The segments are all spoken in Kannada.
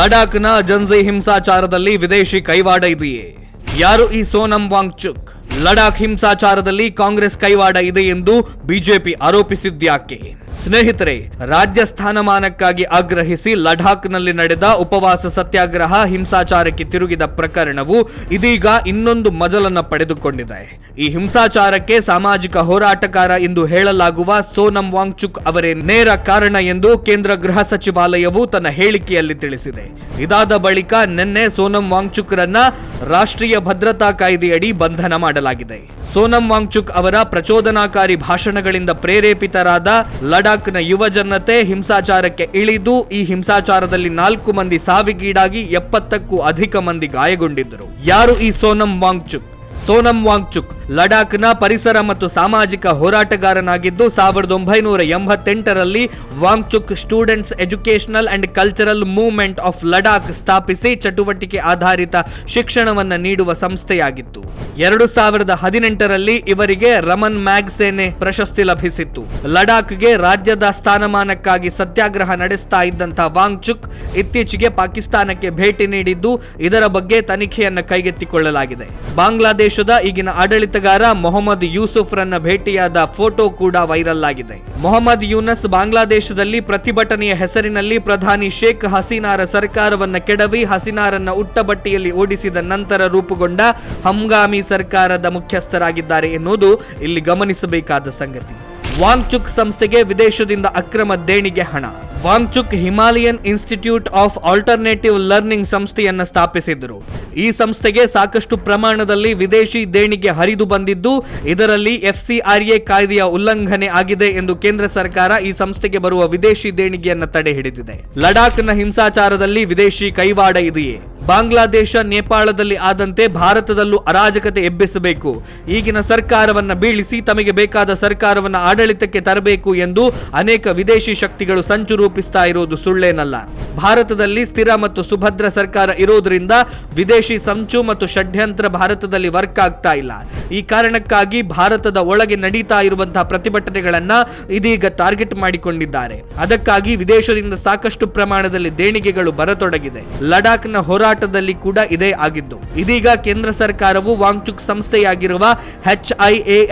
ಲಡಾಖ್ನ ಜನ್ಜಿ ಹಿಂಸಾಚಾರದಲ್ಲಿ ವಿದೇಶಿ ಕೈವಾಡ ಇದೆಯೇ? ಯಾರು ಈ ಸೋನಂ ವಾಂಗ್ಚುಕ್? ಲಡಾಖ್ ಹಿಂಸಾಚಾರದಲ್ಲಿ ಕಾಂಗ್ರೆಸ್ ಕೈವಾಡ ಇದೆ ಎಂದು ಬಿಜೆಪಿ ಆರೋಪಿಸಿದ್ಯಾಕೆ ಸ್ನೇಹಿತರೆ, ರಾಜ್ಯ ಸ್ಥಾನಮಾನಕ್ಕಾಗಿ ಆಗ್ರಹಿಸಿ ಲಡಾಖ್ನಲ್ಲಿ ನಡೆದ ಉಪವಾಸ ಸತ್ಯಾಗ್ರಹ ಹಿಂಸಾಚಾರಕ್ಕೆ ತಿರುಗಿದ ಪ್ರಕರಣವು ಇದೀಗ ಇನ್ನೊಂದು ಮಜಲನ್ನ ಪಡೆದುಕೊಂಡಿದೆ. ಈ ಹಿಂಸಾಚಾರಕ್ಕೆ ಸಾಮಾಜಿಕ ಹೋರಾಟಗಾರ ಎಂದು ಹೇಳಲಾಗುವ ಸೋನಂ ವಾಂಗ್ಚುಕ್ ಅವರೇ ನೇರ ಕಾರಣ ಎಂದು ಕೇಂದ್ರ ಗೃಹ ಸಚಿವಾಲಯವು ತನ್ನ ಹೇಳಿಕೆಯಲ್ಲಿ ತಿಳಿಸಿದೆ. ಇದಾದ ಬಳಿಕ ನಿನ್ನೆ ಸೋನಂ ವಾಂಗ್ಚುಕ್ರನ್ನ ರಾಷ್ಟ್ರೀಯ ಭದ್ರತಾ ಕಾಯ್ದೆಯಡಿ ಬಂಧನ ಮಾಡಲಾಗಿದೆ. ಸೋನಂ ವಾಂಗ್ಚುಕ್ ಅವರ ಪ್ರಚೋದನಾಕಾರಿ ಭಾಷಣಗಳಿಂದ ಪ್ರೇರೇಪಿತರಾದ ಲಡಾಖ್ನ ಯುವ ಜನತೆ ಹಿಂಸಾಚಾರಕ್ಕೆ ಇಳಿದು, ಈ ಹಿಂಸಾಚಾರದಲ್ಲಿ ನಾಲ್ಕು ಮಂದಿ ಸಾವಿಗೀಡಾಗಿ ಎಪ್ಪತ್ತಕ್ಕೂ ಅಧಿಕ ಮಂದಿ ಗಾಯಗೊಂಡಿದ್ದರು. ಯಾರು ಈ ಸೋನಂ ವಾಂಗ್ಚುಕ್? ಸೋನಂ ವಾಂಗ್ಚುಕ್ ಲಡಾಖ್ನ ಪರಿಸರ ಮತ್ತು ಸಾಮಾಜಿಕ ಹೋರಾಟಗಾರನಾಗಿದ್ದು ಸಾವಿರದ ಒಂಬೈನೂರ ಎಂಬತ್ತೆಂಟರಲ್ಲಿ Wangchuk students educational and cultural movement of Ladakh ಸ್ಥಾಪಿಸಿ ಚಟುವಟಿಕೆ ಆಧಾರಿತ ಶಿಕ್ಷಣವನ್ನು ನೀಡುವ ಸಂಸ್ಥೆಯಾಗಿತ್ತು. ಎರಡು ಸಾವಿರದ ಹದಿನೆಂಟರಲ್ಲಿ ಇವರಿಗೆ ರಮನ್ ಮ್ಯಾಗ್ಸೇನೆ ಪ್ರಶಸ್ತಿ ಲಭಿಸಿತ್ತು. ಲಡಾಖ್ಗೆ ರಾಜ್ಯದ ಸ್ಥಾನಮಾನಕ್ಕಾಗಿ ಸತ್ಯಾಗ್ರಹ ನಡೆಸ್ತಾ ಇದ್ದಂಥ ವಾಂಗ್ಚುಕ್ ಇತ್ತೀಚೆಗೆ ಪಾಕಿಸ್ತಾನಕ್ಕೆ ಭೇಟಿ ನೀಡಿದ್ದು ಇದರ ಬಗ್ಗೆ ತನಿಖೆಯನ್ನು ಕೈಗೆತ್ತಿಕೊಳ್ಳಲಾಗಿದೆ. ಬಾಂಗ್ಲಾದೇಶದ ಈಗಿನ ಆಡಳಿತಗಾರ ಮೊಹಮ್ಮದ್ ಯೂಸುಫ್ ರನ್ನ ಭೇಟಿಯಾದ ಫೋಟೋ ಕೂಡ ವೈರಲ್ ಆಗಿದೆ. ಮೊಹಮ್ಮದ್ ಯೂನಸ್ ಬಾಂಗ್ಲಾದೇಶದಲ್ಲಿ ಪ್ರತಿಭಟನೆಯ ಹೆಸರಿನಲ್ಲಿ ಪ್ರಧಾನಿ ಶೇಖ್ ಹಸೀನಾರ ಸರ್ಕಾರವನ್ನ ಕೆಡವಿ, ಹಸೀನಾರನ್ನ ಉಟ್ಟಬಟ್ಟಿಯಲ್ಲಿ ಓಡಿಸಿದ ನಂತರ ರೂಪುಗೊಂಡ ಹಂಗಾಮಿ ಸರ್ಕಾರದ ಮುಖ್ಯಸ್ಥರಾಗಿದ್ದಾರೆ ಎನ್ನುವುದು ಇಲ್ಲಿ ಗಮನಿಸಬೇಕಾದ ಸಂಗತಿ. ವಾಂಗ್ಚುಕ್ ಸಂಸ್ಥೆಗೆ ವಿದೇಶದಿಂದ ಅಕ್ರಮ ದೇಣಿಗೆ ಹಣ. Wangchuk Himalayan institute of alternative learning ಸಂಸ್ಥೆಯನ್ನ ಸ್ಥಾಪಿಸಿದರು. ಈ ಸಂಸ್ಥೆಗೆ ಸಾಕಷ್ಟು ಪ್ರಮಾಣದಲ್ಲಿ ವಿದೇಶಿ ದೇಣಿಗೆ ಹರಿದು ಬಂದಿದ್ದು, ಇದರಲ್ಲಿ ಎಫ್ಸಿಆರ್ಎ ಕಾಯ್ದೆಯ ಉಲ್ಲಂಘನೆ ಆಗಿದೆ ಎಂದು ಕೇಂದ್ರ ಸರ್ಕಾರ ಈ ಸಂಸ್ಥೆಗೆ ಬರುವ ವಿದೇಶಿ ದೇಣಿಗೆಯನ್ನ ತಡೆ ಹಿಡಿದಿದೆ. ಲಡಾಖ್ನ ಹಿಂಸಾಚಾರದಲ್ಲಿ ವಿದೇಶಿ ಕೈವಾಡ ಇದೆಯೇ? ಬಾಂಗ್ಲಾದೇಶ ನೇಪಾಳದಲ್ಲಿ ಆದಂತೆ ಭಾರತದಲ್ಲೂ ಅರಾಜಕತೆ ಎಬ್ಬಿಸಬೇಕು. ಈಗಿನ ಸರ್ಕಾರವನ್ನ ಬೀಳಿಸಿ ತಮಗೆ ಬೇಕಾದ ಸರ್ಕಾರವನ್ನ ಆಡಳಿತಕ್ಕೆ ತರಬೇಕು ಎಂದು ಅನೇಕ ವಿದೇಶಿ ಶಕ್ತಿಗಳು ಸಂಚು ರೂಪಿಸ್ತಾ ಇರುವುದು ಸುಳ್ಳೇನಲ್ಲ. ಭಾರತದಲ್ಲಿ ಸ್ಥಿರ ಮತ್ತು ಸುಭದ್ರ ಸರ್ಕಾರ ಇರೋದ್ರಿಂದ ವಿದೇಶಿ ಸಂಚು ಮತ್ತು ಷಡ್ಯಂತ್ರ ಭಾರತದಲ್ಲಿ ವರ್ಕ್ ಆಗ್ತಾ ಇಲ್ಲ. ಈ ಕಾರಣಕ್ಕಾಗಿ ಭಾರತದ ಒಳಗೆ ನಡೀತಾ ಇರುವಂತಹ ಪ್ರತಿಭಟನೆಗಳನ್ನ ಇದೀಗ ಟಾರ್ಗೆಟ್ ಮಾಡಿಕೊಂಡಿದ್ದಾರೆ. ಅದಕ್ಕಾಗಿ ವಿದೇಶದಿಂದ ಸಾಕಷ್ಟು ಪ್ರಮಾಣದಲ್ಲಿ ದೇಣಿಗೆಗಳು ಬರತೊಡಗಿದೆ. ಲಡಾಖ್ನ ಹೋರಾಟದಲ್ಲಿ ಕೂಡ ಇದೇ ಆಗಿದ್ದು. ಇದೀಗ ಕೇಂದ್ರ ಸರ್ಕಾರವು ವಾಂಗ್ಚುಕ್ ಸಂಸ್ಥೆಯಾಗಿರುವ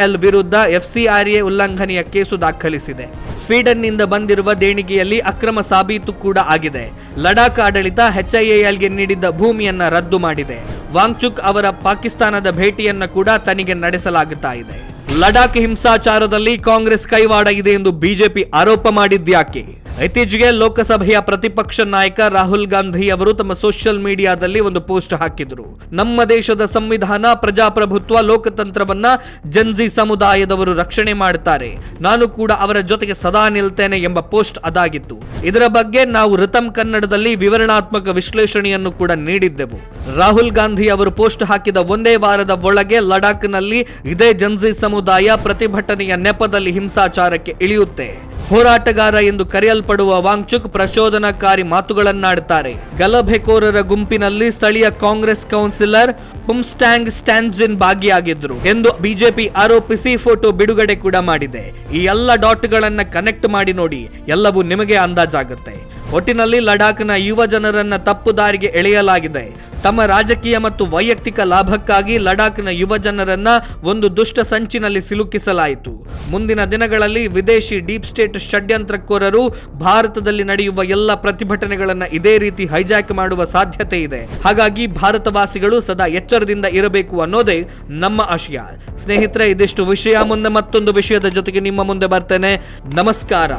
ಎಲ್ ವಿರುದ್ಧ ಎಫ್ಸಿಆರ್ಎ ಉಲ್ಲಂಘನೆಯ ಕೇಸು ದಾಖಲಿಸಿದೆ. ಸ್ವೀಡನ್ನಿಂದ ಬಂದಿರುವ ದೇಣಿಗೆಯಲ್ಲಿ ಅಕ್ರಮ ಸಾಬೀತು ಕೂಡ ಆಗಿದೆ. ಲಡಾಖ್ ಆಡಳಿತ ಎಚ್ಐಎಲ್ಗೆ ನೀಡಿದ್ದ ಭೂಮಿಯನ್ನ ರದ್ದು ಮಾಡಿದೆ. ವಾಂಗ್ಚುಕ್ ಅವರ ಪಾಕಿಸ್ತಾನದ ಭೇಟಿಯನ್ನ ಕೂಡ ತನಿಖೆ ನಡೆಸಲಾಗುತ್ತಾ ಇದೆ. ಲಡಾಖ್ ಹಿಂಸಾಚಾರದಲ್ಲಿ ಕಾಂಗ್ರೆಸ್ ಕೈವಾಡ ಇದೆ ಎಂದು ಬಿಜೆಪಿ ಆರೋಪ ಮಾಡಿದ್ಯಾಕೆ ಇತ್ತೀಚೆಗೆ ಲೋಕಸಭೆಯ ಪ್ರತಿಪಕ್ಷ ನಾಯಕ ರಾಹುಲ್ ಗಾಂಧಿ ಅವರು ತಮ್ಮ ಸೋಷಿಯಲ್ ಮೀಡಿಯಾದಲ್ಲಿ ಒಂದು ಪೋಸ್ಟ್ ಹಾಕಿದ್ರು. ನಮ್ಮ ದೇಶದ ಸಂವಿಧಾನ ಪ್ರಜಾಪ್ರಭುತ್ವ ಲೋಕತಂತ್ರವನ್ನ ಜನ್ಜಿ ಸಮುದಾಯದವರು ರಕ್ಷಣೆ ಮಾಡುತ್ತಾರೆ ನಾನು ಕೂಡ ಅವರ ಜೊತೆಗೆ ಸದಾ ನಿಲ್ತೇನೆ ಎಂಬ ಪೋಸ್ಟ್ ಅದಾಗಿತ್ತು. ಇದರ ಬಗ್ಗೆ ನಾವು ಋತಂ ಕನ್ನಡದಲ್ಲಿ ವಿವರಣಾತ್ಮಕ ವಿಶ್ಲೇಷಣೆಯನ್ನು ಕೂಡ ನೀಡಿದ್ದೆವು. ರಾಹುಲ್ ಗಾಂಧಿ ಅವರು ಪೋಸ್ಟ್ ಹಾಕಿದ ಒಂದೇ ವಾರದ ಒಳಗೆ ಲಡಾಖ್ನಲ್ಲಿ ಇದೇ ಜನ್ಜಿ ಸಮುದಾಯ ಪ್ರತಿಭಟನೆಯ ನೆಪದಲ್ಲಿ ಹಿಂಸಾಚಾರಕ್ಕೆ ಇಳಿಯುತ್ತೆ. ಹೋರಾಟಗಾರ ಎಂದು ಕರೆಯಲ್ಪಡುವ ವಾಂಗ್ಚುಕ್ ಪ್ರಚೋದನಕಾರಿ ಮಾತುಗಳನ್ನಾಡುತ್ತಾರೆ. ಗಲಭೆಕೋರರ ಗುಂಪಿನಲ್ಲಿ ಸ್ಥಳೀಯ ಕಾಂಗ್ರೆಸ್ ಕೌನ್ಸಿಲರ್ ಹುಮ್ಸ್ಟ್ಯಾಂಗ್ ಸ್ಟ್ಯಾನ್ಜಿನ್ ಭಾಗಿಯಾಗಿದ್ರು ಎಂದು ಬಿಜೆಪಿ ಆರೋಪಿಸಿ ಫೋಟೋ ಬಿಡುಗಡೆ ಕೂಡ ಮಾಡಿದೆ. ಈ ಎಲ್ಲ ಡಾಟ್ಗಳನ್ನ ಕನೆಕ್ಟ್ ಮಾಡಿ ನೋಡಿ, ಎಲ್ಲವೂ ನಿಮಗೆ ಅಂದಾಜಾಗುತ್ತೆ. ಒಟ್ಟಿನಲ್ಲಿ ಲಡಾಖ್ನ ಯುವ ಜನರನ್ನ ತಪ್ಪು ದಾರಿಗೆ ಎಳೆಯಲಾಗಿದೆ. ತಮ್ಮ ರಾಜಕೀಯ ಮತ್ತು ವೈಯಕ್ತಿಕ ಲಾಭಕ್ಕಾಗಿ ಲಡಾಖ್ನ ಯುವ ಜನರನ್ನ ಒಂದು ದುಷ್ಟ ಸಂಚಿನಲ್ಲಿ ಸಿಲುಕಿಸಲಾಯಿತು. ಮುಂದಿನ ದಿನಗಳಲ್ಲಿ ವಿದೇಶಿ ಡೀಪ್ ಸ್ಟೇಟ್ ಷಡ್ಯಂತ್ರಕೋರರು ಭಾರತದಲ್ಲಿ ನಡೆಯುವ ಎಲ್ಲ ಪ್ರತಿಭಟನೆಗಳನ್ನು ಇದೇ ರೀತಿ ಹೈಜಾಕ್ ಮಾಡುವ ಸಾಧ್ಯತೆ ಇದೆ. ಹಾಗಾಗಿ ಭಾರತವಾಸಿಗಳು ಸದಾ ಎಚ್ಚರದಿಂದ ಇರಬೇಕು ಅನ್ನೋದೇ ನಮ್ಮ ಆಶಯ. ಸ್ನೇಹಿತರೆ, ಇದಿಷ್ಟು ವಿಷಯ. ಮುಂದೆ ಮತ್ತೊಂದು ವಿಷಯದ ಜೊತೆಗೆ ನಿಮ್ಮ ಮುಂದೆ ಬರ್ತೇನೆ. ನಮಸ್ಕಾರ.